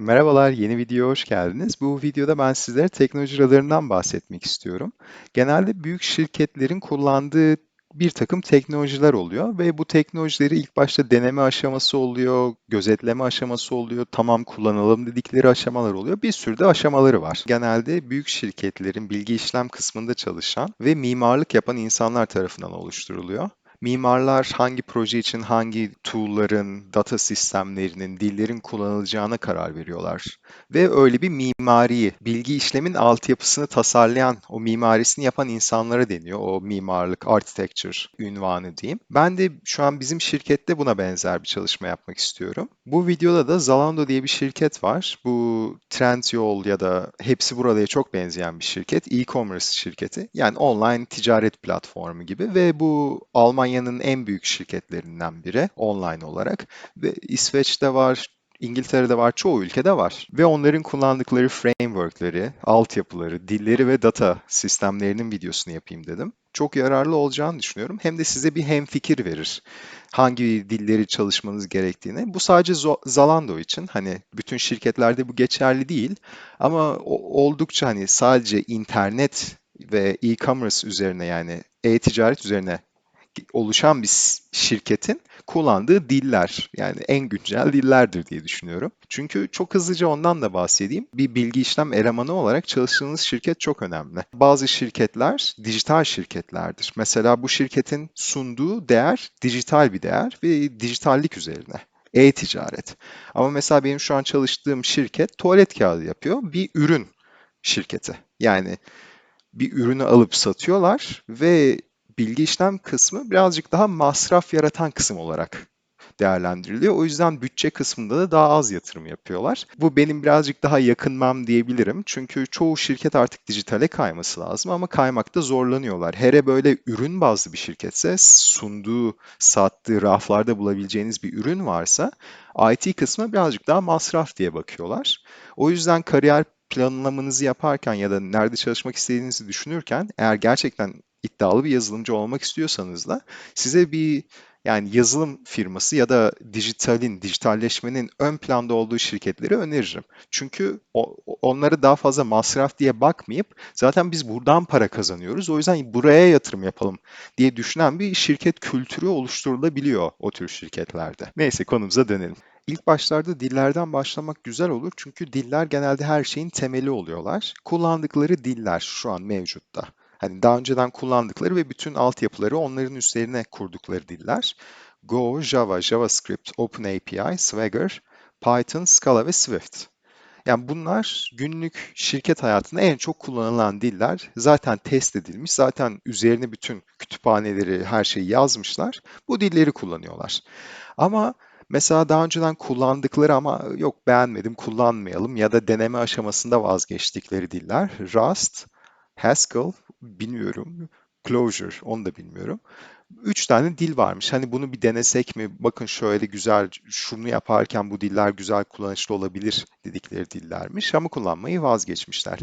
Merhabalar, yeni videoya hoş geldiniz. Bu videoda ben sizlere teknoloji radarından bahsetmek istiyorum. Genelde büyük şirketlerin kullandığı bir takım teknolojiler oluyor ve bu teknolojileri ilk başta deneme aşaması oluyor, gözetleme aşaması oluyor, tamam kullanalım dedikleri aşamalar oluyor. Bir sürü de aşamaları var. Genelde büyük şirketlerin bilgi işlem kısmında çalışan ve mimarlık yapan insanlar tarafından oluşturuluyor. Mimarlar hangi proje için hangi tool'ların, data sistemlerinin, dillerin kullanılacağına karar veriyorlar. Ve öyle bir mimariyi, bilgi işlemin altyapısını tasarlayan, o mimarisini yapan insanlara deniyor. O mimarlık, architecture ünvanı diyeyim. Ben de şu an bizim şirkette buna benzer bir çalışma yapmak istiyorum. Bu videoda da Zalando diye bir şirket var. Bu Trendyol ya da hepsi buradaya çok benzeyen bir şirket. E-commerce şirketi. Yani online ticaret platformu gibi ve bu Almanya Almanya'nın en büyük şirketlerinden biri online olarak ve İsveç'te var, İngiltere'de var, çoğu ülkede var. Ve onların kullandıkları frameworkleri, altyapıları, dilleri ve data sistemlerinin videosunu yapayım dedim. Çok yararlı olacağını düşünüyorum. Hem de size bir hemfikir verir. Hangi dilleri çalışmanız gerektiğini. Bu sadece Zalando için. Hani bütün şirketlerde bu geçerli değil. Ama oldukça hani sadece internet ve e-commerce üzerine yani e-ticaret üzerine oluşan bir şirketin kullandığı diller yani en güncel dillerdir diye düşünüyorum. Çünkü çok hızlıca ondan da bahsedeyim. Bir bilgi işlem elemanı olarak çalıştığınız şirket çok önemli. Bazı şirketler dijital şirketlerdir. Mesela bu şirketin sunduğu değer dijital bir değer ve dijitallik üzerine e-ticaret. Ama mesela benim şu an çalıştığım şirket tuvalet kağıdı yapıyor. Bir ürün şirketi. Yani bir ürünü alıp satıyorlar ve bilgi işlem kısmı birazcık daha masraf yaratan kısım olarak değerlendiriliyor. O yüzden bütçe kısmında da daha az yatırım yapıyorlar. Bu benim birazcık daha yakınmam diyebilirim. Çünkü çoğu şirket artık dijitale kayması lazım ama kaymakta zorlanıyorlar. Hele böyle ürün bazlı bir şirketse sunduğu, sattığı, raflarda bulabileceğiniz bir ürün varsa IT kısmı birazcık daha masraf diye bakıyorlar. O yüzden kariyer planlamanızı yaparken ya da nerede çalışmak istediğinizi düşünürken eğer gerçekten iddialı bir yazılımcı olmak istiyorsanız da size bir yani yazılım firması ya da dijitalin, dijitalleşmenin ön planda olduğu şirketleri öneririm. Çünkü onları daha fazla masraf diye bakmayıp zaten biz buradan para kazanıyoruz. O yüzden buraya yatırım yapalım diye düşünen bir şirket kültürü oluşturulabiliyor o tür şirketlerde. Neyse konumuza dönelim. İlk başlarda dillerden başlamak güzel olur çünkü diller genelde her şeyin temeli oluyorlar. Kullandıkları diller şu an mevcutta. Hani daha önceden kullandıkları ve bütün altyapıları onların üzerine kurdukları diller. Go, Java, JavaScript, OpenAPI, Swagger, Python, Scala ve Swift. Yani bunlar günlük şirket hayatında en çok kullanılan diller. Zaten test edilmiş, zaten üzerine bütün kütüphaneleri, her şeyi yazmışlar. Bu dilleri kullanıyorlar. Ama mesela daha önceden kullandıkları ama yok beğenmedim, kullanmayalım ya da deneme aşamasında vazgeçtikleri diller Rust, Haskell, bilmiyorum. Clojure, onu da bilmiyorum. Üç tane dil varmış. Hani bunu bir denesek mi? Bakın şöyle güzel, şunu yaparken bu diller güzel kullanışlı olabilir dedikleri dillermiş ama kullanmayı vazgeçmişler.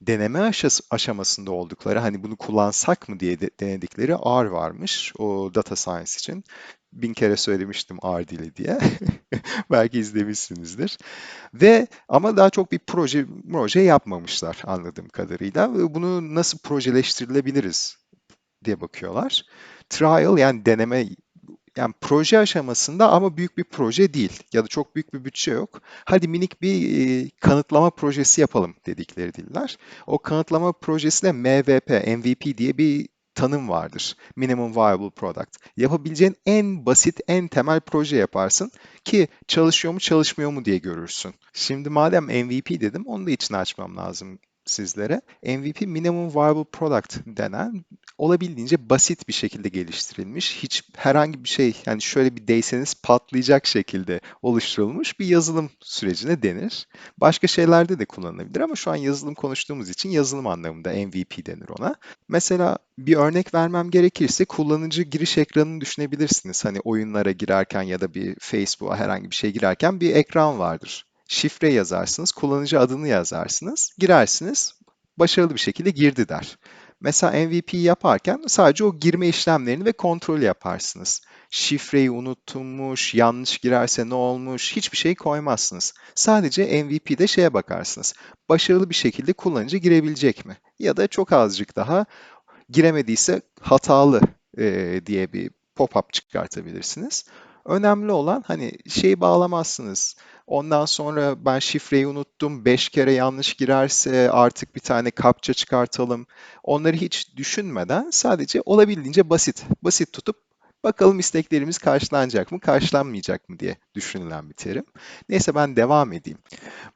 Deneme aşamasında oldukları, hani bunu kullansak mı diye de, denedikleri R varmış o data science için bin kere söylemiştim R dili diye. Belki izlemişsinizdir. Ve ama daha çok bir proje proje yapmamışlar anladığım kadarıyla. Bunu nasıl projeleştirilebiliriz diye bakıyorlar. Trial yani deneme yani proje aşamasında ama büyük bir proje değil ya da çok büyük bir bütçe yok. Hadi minik bir e, kanıtlama projesi yapalım dedikleri diller. O kanıtlama projesi de MVP, MVP diye bir tanım vardır. Minimum Viable Product. Yapabileceğin en basit, en temel proje yaparsın ki çalışıyor mu çalışmıyor mu diye görürsün. Şimdi madem MVP dedim onu da içine açmam lazım sizlere. MVP Minimum Viable Product denen olabildiğince basit bir şekilde geliştirilmiş, hiç herhangi bir şey yani şöyle bir değseniz patlayacak şekilde oluşturulmuş bir yazılım sürecine denir. Başka şeylerde de kullanılabilir ama şu an yazılım konuştuğumuz için yazılım anlamında MVP denir ona. Mesela bir örnek vermem gerekirse kullanıcı giriş ekranını düşünebilirsiniz. Hani oyunlara girerken ya da bir Facebook'a herhangi bir şey girerken bir ekran vardır şifre yazarsınız, kullanıcı adını yazarsınız, girersiniz, başarılı bir şekilde girdi der. Mesela MVP yaparken sadece o girme işlemlerini ve kontrolü yaparsınız. Şifreyi unutulmuş, yanlış girerse ne olmuş, hiçbir şey koymazsınız. Sadece MVP'de şeye bakarsınız. Başarılı bir şekilde kullanıcı girebilecek mi? Ya da çok azıcık daha giremediyse hatalı e, diye bir pop-up çıkartabilirsiniz. Önemli olan hani şeyi bağlamazsınız. Ondan sonra ben şifreyi unuttum, 5 kere yanlış girerse artık bir tane kapça çıkartalım. Onları hiç düşünmeden sadece olabildiğince basit, basit tutup bakalım isteklerimiz karşılanacak mı, karşılanmayacak mı diye düşünülen bir terim. Neyse ben devam edeyim.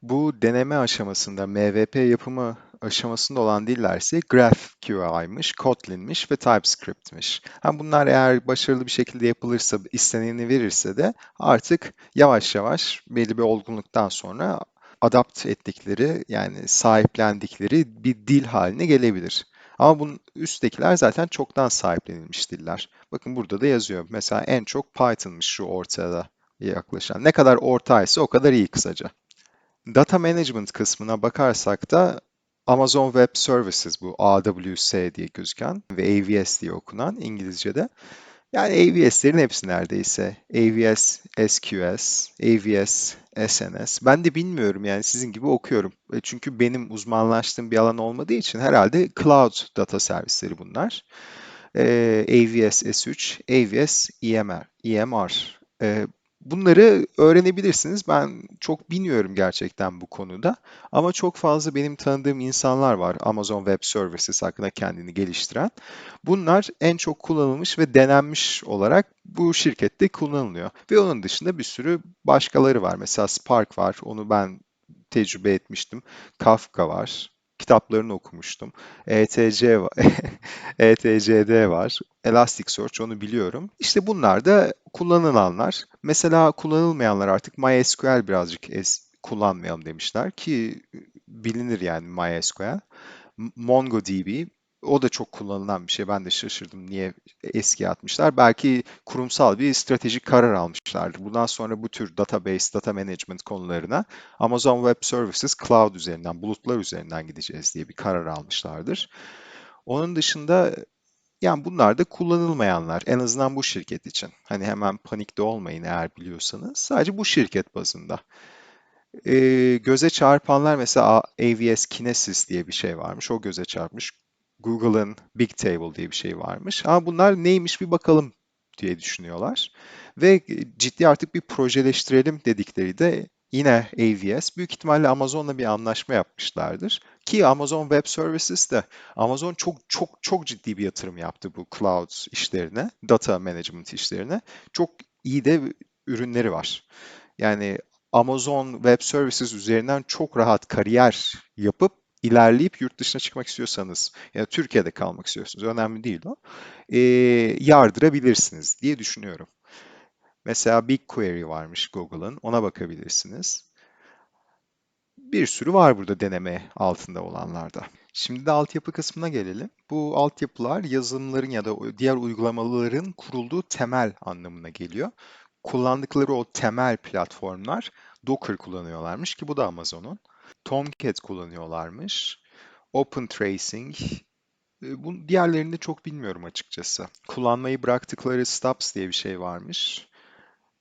Bu deneme aşamasında MVP yapımı aşamasında olan diller ise GraphQL'ymiş, Kotlin'miş ve TypeScript'miş. Ha bunlar eğer başarılı bir şekilde yapılırsa, isteneni verirse de artık yavaş yavaş belli bir olgunluktan sonra adapt ettikleri yani sahiplendikleri bir dil haline gelebilir. Ama bunun üsttekiler zaten çoktan sahiplenilmiş diller. Bakın burada da yazıyor. Mesela en çok Python'mış şu ortada yaklaşan. Ne kadar ortaysa o kadar iyi kısaca. Data Management kısmına bakarsak da Amazon Web Services bu AWS diye gözüken ve AVS diye okunan İngilizce'de. Yani AVS'lerin hepsi neredeyse. AVS SQS, AVS SNS. Ben de bilmiyorum yani sizin gibi okuyorum. E, çünkü benim uzmanlaştığım bir alan olmadığı için herhalde cloud data servisleri bunlar. Ee, AVS S3, AVS EMR, EMR. Ee, Bunları öğrenebilirsiniz. Ben çok bilmiyorum gerçekten bu konuda. Ama çok fazla benim tanıdığım insanlar var Amazon Web Services hakkında kendini geliştiren. Bunlar en çok kullanılmış ve denenmiş olarak bu şirkette kullanılıyor. Ve onun dışında bir sürü başkaları var. Mesela Spark var. Onu ben tecrübe etmiştim. Kafka var kitaplarını okumuştum. ETC var, ETCD var, Elasticsearch onu biliyorum. İşte bunlar da kullanılanlar. Mesela kullanılmayanlar artık MySQL birazcık es kullanmayalım demişler ki bilinir yani MySQL. MongoDB o da çok kullanılan bir şey. Ben de şaşırdım niye eski atmışlar. Belki kurumsal bir stratejik karar almışlardır. Bundan sonra bu tür database, data management konularına Amazon Web Services cloud üzerinden, bulutlar üzerinden gideceğiz diye bir karar almışlardır. Onun dışında yani bunlar da kullanılmayanlar en azından bu şirket için. Hani hemen panikte olmayın eğer biliyorsanız. Sadece bu şirket bazında. Ee, göze çarpanlar mesela AVS Kinesis diye bir şey varmış. O göze çarpmış. Google'ın Big Table diye bir şey varmış. Ama bunlar neymiş bir bakalım diye düşünüyorlar. Ve ciddi artık bir projeleştirelim dedikleri de yine AVS. Büyük ihtimalle Amazon'la bir anlaşma yapmışlardır. Ki Amazon Web Services de Amazon çok çok çok ciddi bir yatırım yaptı bu cloud işlerine, data management işlerine. Çok iyi de ürünleri var. Yani Amazon Web Services üzerinden çok rahat kariyer yapıp ilerleyip yurt dışına çıkmak istiyorsanız ya Türkiye'de kalmak istiyorsunuz önemli değil o e, yardırabilirsiniz diye düşünüyorum. Mesela BigQuery varmış Google'ın ona bakabilirsiniz. Bir sürü var burada deneme altında olanlarda. Şimdi de altyapı kısmına gelelim. Bu altyapılar yazılımların ya da diğer uygulamaların kurulduğu temel anlamına geliyor. Kullandıkları o temel platformlar Docker kullanıyorlarmış ki bu da Amazon'un. Tomcat kullanıyorlarmış. Open Tracing. E, bu diğerlerini de çok bilmiyorum açıkçası. Kullanmayı bıraktıkları Stubs diye bir şey varmış.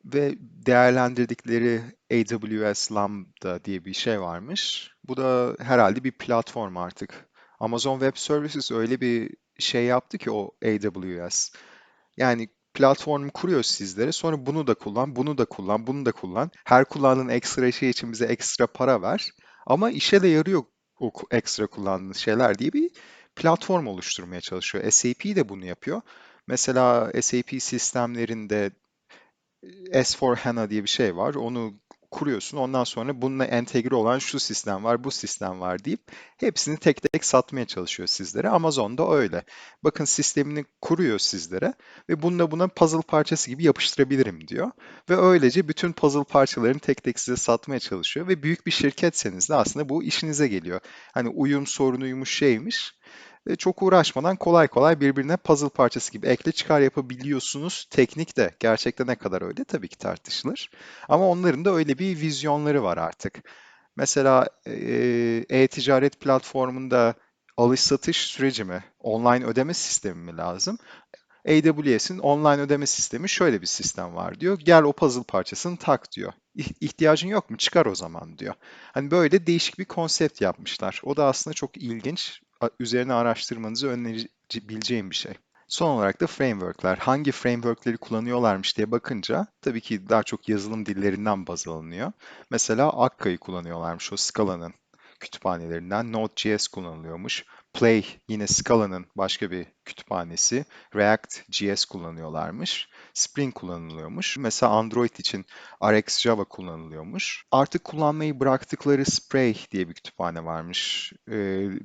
Ve değerlendirdikleri AWS Lambda diye bir şey varmış. Bu da herhalde bir platform artık. Amazon Web Services öyle bir şey yaptı ki o AWS. Yani platformu kuruyor sizlere. Sonra bunu da kullan, bunu da kullan, bunu da kullan. Her kullandığın ekstra şey için bize ekstra para ver. Ama işe de yarıyor o ekstra kullandığınız şeyler diye bir platform oluşturmaya çalışıyor. SAP de bunu yapıyor. Mesela SAP sistemlerinde S4HANA diye bir şey var. Onu kuruyorsun. Ondan sonra bununla entegre olan şu sistem var, bu sistem var deyip hepsini tek tek satmaya çalışıyor sizlere. Amazon da öyle. Bakın sistemini kuruyor sizlere ve bununla buna puzzle parçası gibi yapıştırabilirim diyor. Ve öylece bütün puzzle parçalarını tek tek size satmaya çalışıyor ve büyük bir şirketseniz de aslında bu işinize geliyor. Hani uyum sorunuymuş şeymiş çok uğraşmadan kolay kolay birbirine puzzle parçası gibi ekle çıkar yapabiliyorsunuz. Teknik de gerçekten ne kadar öyle tabii ki tartışılır. Ama onların da öyle bir vizyonları var artık. Mesela e-ticaret platformunda alış satış süreci mi? Online ödeme sistemi mi lazım? AWS'in online ödeme sistemi şöyle bir sistem var diyor. Gel o puzzle parçasını tak diyor. İh- İhtiyacın yok mu? Çıkar o zaman diyor. Hani böyle değişik bir konsept yapmışlar. O da aslında çok ilginç. Üzerine araştırmanızı önerebileceğim bir şey. Son olarak da framework'ler. Hangi framework'leri kullanıyorlarmış diye bakınca tabii ki daha çok yazılım dillerinden baz alınıyor. Mesela Akka'yı kullanıyorlarmış o Scala'nın kütüphanelerinden. Node.js kullanılıyormuş. Play yine Scala'nın başka bir kütüphanesi. React.js kullanıyorlarmış. Spring kullanılıyormuş. Mesela Android için RxJava kullanılıyormuş. Artık kullanmayı bıraktıkları Spray diye bir kütüphane varmış. E,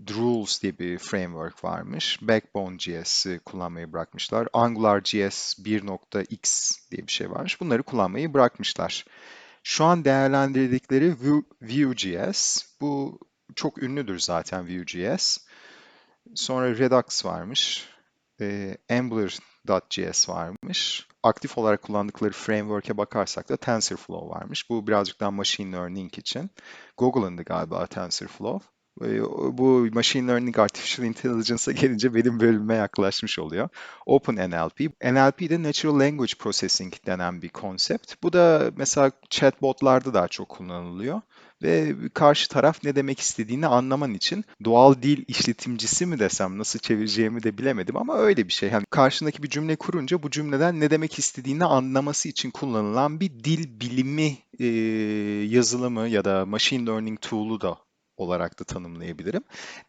Drools diye bir framework varmış. Backbone.js'i kullanmayı bırakmışlar. AngularJS 1.x diye bir şey varmış. Bunları kullanmayı bırakmışlar. Şu an değerlendirdikleri Vue- Vue.js. Bu çok ünlüdür zaten Vue.js. Sonra Redux varmış. E, Ambler.js varmış. Aktif olarak kullandıkları framework'e bakarsak da TensorFlow varmış. Bu birazcık daha machine learning için. Google'ındı galiba TensorFlow. E, bu machine learning, artificial intelligence'a gelince benim bölüme yaklaşmış oluyor. OpenNLP. NLP de Natural Language Processing denen bir konsept. Bu da mesela chatbotlarda daha çok kullanılıyor ve karşı taraf ne demek istediğini anlaman için doğal dil işletimcisi mi desem nasıl çevireceğimi de bilemedim ama öyle bir şey. Yani karşındaki bir cümle kurunca bu cümleden ne demek istediğini anlaması için kullanılan bir dil bilimi e, yazılımı ya da machine learning tool'u da olarak da tanımlayabilirim.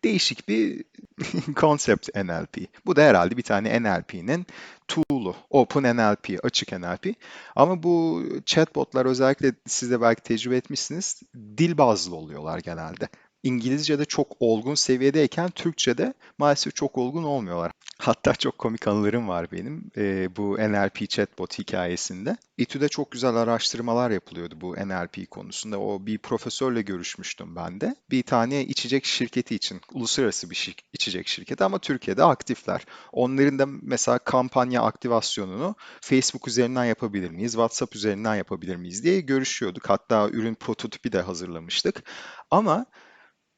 Değişik bir konsept NLP. Bu da herhalde bir tane NLP'nin tool'u. OpenNLP, açık NLP. Ama bu chatbotlar özellikle siz de belki tecrübe etmişsiniz. Dil bazlı oluyorlar genelde. İngilizce'de çok olgun seviyedeyken Türkçe'de maalesef çok olgun olmuyorlar. Hatta çok komik anılarım var benim e, bu NLP chatbot hikayesinde. İTÜ'de çok güzel araştırmalar yapılıyordu bu NLP konusunda. O bir profesörle görüşmüştüm ben de. Bir tane içecek şirketi için, uluslararası bir şir- içecek şirketi ama Türkiye'de aktifler. Onların da mesela kampanya aktivasyonunu Facebook üzerinden yapabilir miyiz, WhatsApp üzerinden yapabilir miyiz diye görüşüyorduk. Hatta ürün prototipi de hazırlamıştık. Ama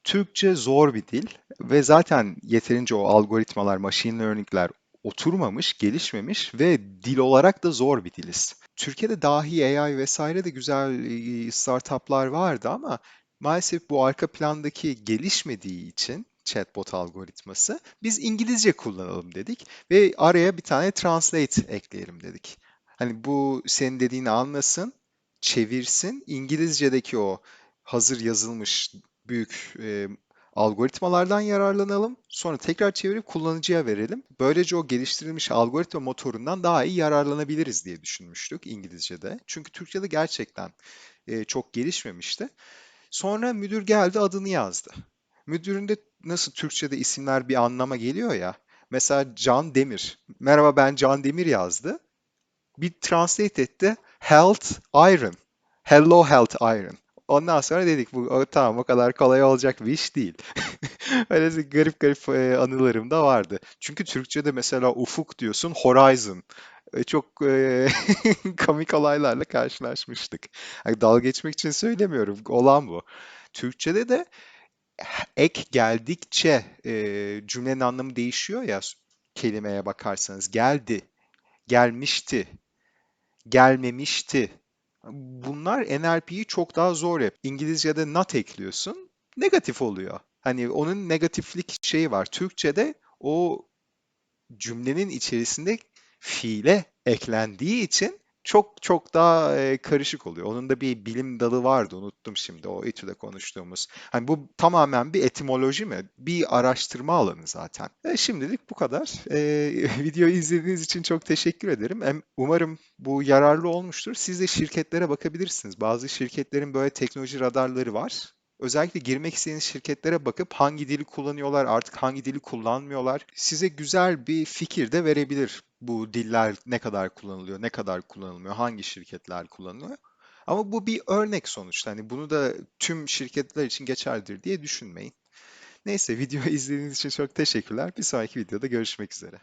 Türkçe zor bir dil ve zaten yeterince o algoritmalar, machine learning'ler oturmamış, gelişmemiş ve dil olarak da zor bir diliz. Türkiye'de dahi AI vesaire de güzel e, startuplar vardı ama maalesef bu arka plandaki gelişmediği için chatbot algoritması biz İngilizce kullanalım dedik ve araya bir tane translate ekleyelim dedik. Hani bu senin dediğini anlasın, çevirsin, İngilizce'deki o hazır yazılmış büyük e, algoritmalardan yararlanalım. Sonra tekrar çevirip kullanıcıya verelim. Böylece o geliştirilmiş algoritma motorundan daha iyi yararlanabiliriz diye düşünmüştük İngilizce'de. Çünkü Türkçe'de gerçekten e, çok gelişmemişti. Sonra müdür geldi adını yazdı. Müdürün de nasıl Türkçe'de isimler bir anlama geliyor ya. Mesela Can Demir. Merhaba ben Can Demir yazdı. Bir translate etti. Health Iron. Hello Health Iron. Ondan sonra dedik bu o, tamam o kadar kolay olacak bir iş değil. Öyle garip garip e, anılarım da vardı. Çünkü Türkçe'de mesela ufuk diyorsun Horizon. E, çok e, komik olaylarla karşılaşmıştık. Hani dalga geçmek için söylemiyorum. Olan bu. Türkçe'de de ek geldikçe e, cümlenin anlamı değişiyor ya kelimeye bakarsanız. Geldi, gelmişti, gelmemişti. Bunlar NLP'yi çok daha zor yap. İngilizce'de not ekliyorsun, negatif oluyor. Hani onun negatiflik şeyi var. Türkçe'de o cümlenin içerisinde fiile eklendiği için çok çok daha e, karışık oluyor. Onun da bir bilim dalı vardı, unuttum şimdi o etüde konuştuğumuz. Hani bu tamamen bir etimoloji mi? Bir araştırma alanı zaten. E, şimdilik bu kadar. E, videoyu izlediğiniz için çok teşekkür ederim. Em- Umarım bu yararlı olmuştur. Siz de şirketlere bakabilirsiniz. Bazı şirketlerin böyle teknoloji radarları var. Özellikle girmek istediğiniz şirketlere bakıp hangi dili kullanıyorlar, artık hangi dili kullanmıyorlar. Size güzel bir fikir de verebilir. Bu diller ne kadar kullanılıyor, ne kadar kullanılmıyor, hangi şirketler kullanıyor. Ama bu bir örnek sonuçta. Hani bunu da tüm şirketler için geçerlidir diye düşünmeyin. Neyse videoyu izlediğiniz için çok teşekkürler. Bir sonraki videoda görüşmek üzere.